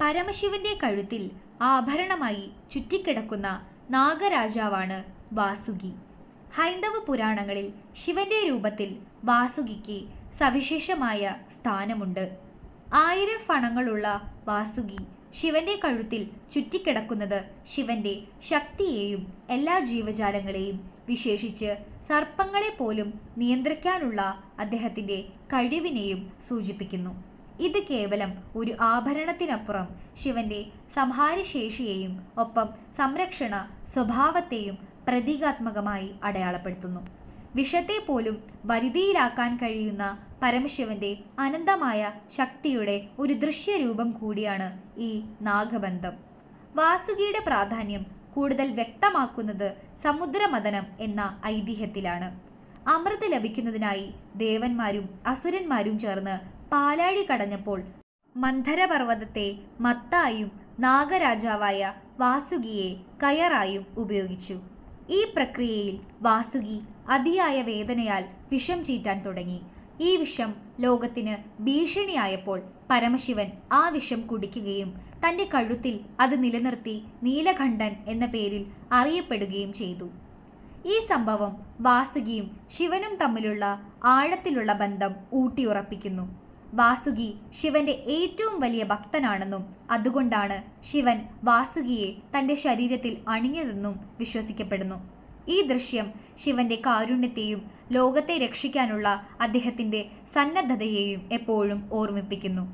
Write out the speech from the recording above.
പരമശിവന്റെ കഴുത്തിൽ ആഭരണമായി ചുറ്റിക്കിടക്കുന്ന നാഗരാജാവാണ് വാസുകി. ഹൈന്ദവ പുരാണങ്ങളിൽ ശിവന്റെ രൂപത്തിൽ വാസുകിക്ക് സവിശേഷമായ സ്ഥാനമുണ്ട്. ആയിരം ഫണങ്ങളുള്ള വാസുകി ശിവന്റെ കഴുത്തിൽ ചുറ്റിക്കിടക്കുന്നത് ശിവന്റെ ശക്തിയെയും എല്ലാ ജീവജാലങ്ങളെയും വിശേഷിച്ച് സർപ്പങ്ങളെ പോലും നിയന്ത്രിക്കാനുള്ള അദ്ദേഹത്തിന്റെ കഴിവിനെയും സൂചിപ്പിക്കുന്നു. ഇത് കേവലം ഒരു ആഭരണത്തിനപ്പുറം ശിവന്റെ സംഹാരശേഷിയെയും ഒപ്പം സംരക്ഷണ സ്വഭാവത്തെയും പ്രതീകാത്മകമായി അടയാളപ്പെടുത്തുന്നു. വിഷത്തെ പോലും വരുതിയിലാക്കാൻ കഴിയുന്ന പരമശിവന്റെ അനന്തമായ ശക്തിയുടെ ഒരു ദൃശ്യരൂപം കൂടിയാണ് ഈ നാഗബന്ധം. വാസുകിയുടെ പ്രാധാന്യം കൂടുതൽ വ്യക്തമാക്കുന്നത് സമുദ്രമദനം എന്ന ഐതിഹ്യത്തിലാണ്. അമൃത് ലഭിക്കുന്നതിനായി ദേവന്മാരും അസുരന്മാരും ചേർന്ന് പാലാഴി കടഞ്ഞപ്പോൾ മന്ധരപർവതത്തെ മത്തായും നാഗരാജാവായ വാസുകിയെ കയറായും ഉപയോഗിച്ചു. ഈ പ്രക്രിയയിൽ വാസുകി അതിയായ വേദനയാൽ വിഷം ചീറ്റാൻ തുടങ്ങി. ഈ വിഷം ലോകത്തിന് ഭീഷണിയായപ്പോൾ പരമശിവൻ ആ വിഷം കുടിക്കുകയും തന്റെ കഴുത്തിൽ അത് നിലനിർത്തി നീലകണ്ഠൻ എന്ന പേരിൽ അറിയപ്പെടുകയും ചെയ്തു. ഈ സംഭവം വാസുകിയും ശിവനും തമ്മിലുള്ള ആഴത്തിലുള്ള ബന്ധം ഊട്ടിയുറപ്പിക്കുന്നു. വാസുകി ശിവന്റെ ഏറ്റവും വലിയ ഭക്തനാണെന്നും അതുകൊണ്ടാണ് ശിവൻ വാസുകിയെ തന്റെ ശരീരത്തിൽ അണിഞ്ഞതെന്നും വിശ്വസിക്കപ്പെടുന്നു. ഈ ദൃശ്യം ശിവന്റെ കാരുണ്യത്തെയും ലോകത്തെ രക്ഷിക്കാനുള്ള അദ്ദേഹത്തിന്റെ സന്നദ്ധതയെയും എപ്പോഴും ഓർമ്മിപ്പിക്കുന്നു.